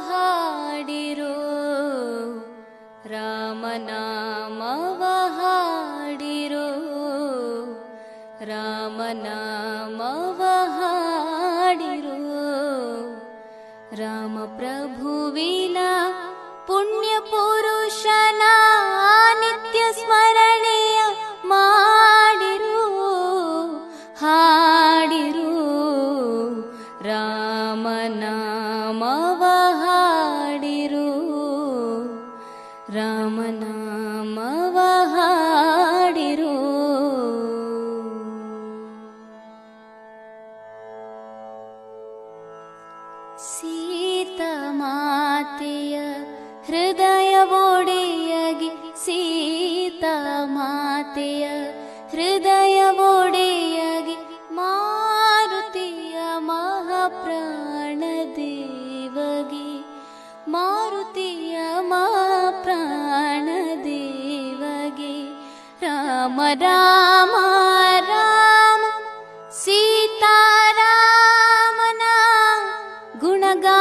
रामनामवहाडिरो रामनामवहाडिरो रामनामवहाडिरो रामप्रभुविना पुण्यपुरुषना नित्यस्मरणीय माडिरु हाडिरु। रामनामवहाडिरु रामनाम सीता मातेय हृदय मोडयगि सीता मातया हृदय मोडयगि मारुतिया महा प्राण देवे राम राम jaga